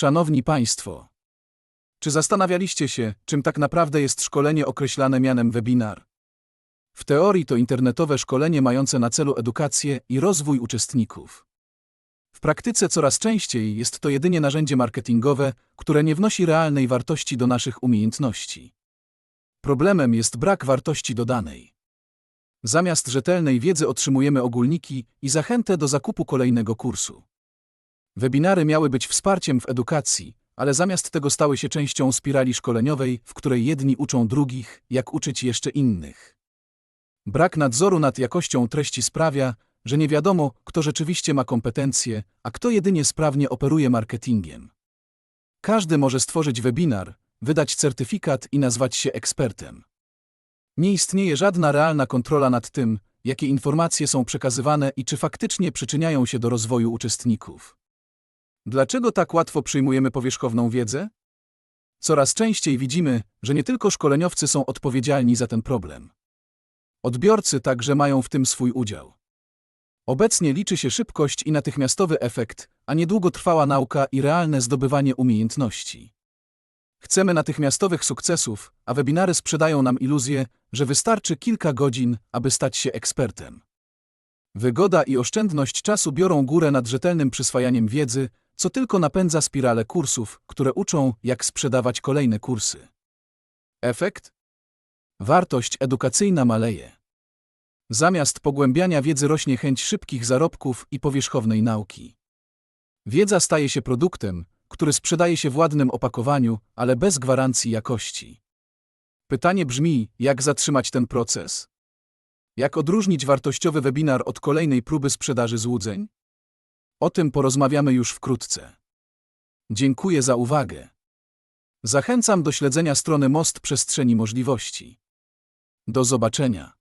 Szanowni Państwo, czy zastanawialiście się, czym tak naprawdę jest szkolenie określane mianem webinar? W teorii to internetowe szkolenie mające na celu edukację i rozwój uczestników. W praktyce coraz częściej jest to jedynie narzędzie marketingowe, które nie wnosi realnej wartości do naszych umiejętności. Problemem jest brak wartości dodanej. Zamiast rzetelnej wiedzy otrzymujemy ogólniki i zachętę do zakupu kolejnego kursu. Webinary miały być wsparciem w edukacji, ale zamiast tego stały się częścią spirali szkoleniowej, w której jedni uczą drugich, jak uczyć jeszcze innych. Brak nadzoru nad jakością treści sprawia, że nie wiadomo, kto rzeczywiście ma kompetencje, a kto jedynie sprawnie operuje marketingiem. Każdy może stworzyć webinar, wydać certyfikat i nazwać się ekspertem. Nie istnieje żadna realna kontrola nad tym, jakie informacje są przekazywane i czy faktycznie przyczyniają się do rozwoju uczestników. Dlaczego tak łatwo przyjmujemy powierzchowną wiedzę? Coraz częściej widzimy, że nie tylko szkoleniowcy są odpowiedzialni za ten problem. Odbiorcy także mają w tym swój udział. Obecnie liczy się szybkość i natychmiastowy efekt, a nie długotrwała nauka i realne zdobywanie umiejętności. Chcemy natychmiastowych sukcesów, a webinary sprzedają nam iluzję, że wystarczy kilka godzin, aby stać się ekspertem. Wygoda i oszczędność czasu biorą górę nad rzetelnym przyswajaniem wiedzy, co tylko napędza spiralę kursów, które uczą, jak sprzedawać kolejne kursy. Efekt? Wartość edukacyjna maleje. Zamiast pogłębiania wiedzy rośnie chęć szybkich zarobków i powierzchownej nauki. Wiedza staje się produktem, który sprzedaje się w ładnym opakowaniu, ale bez gwarancji jakości. Pytanie brzmi, jak zatrzymać ten proces? Jak odróżnić wartościowy webinar od kolejnej próby sprzedaży złudzeń? O tym porozmawiamy już wkrótce. Dziękuję za uwagę. Zachęcam do śledzenia strony Most Przestrzeni Możliwości. Do zobaczenia.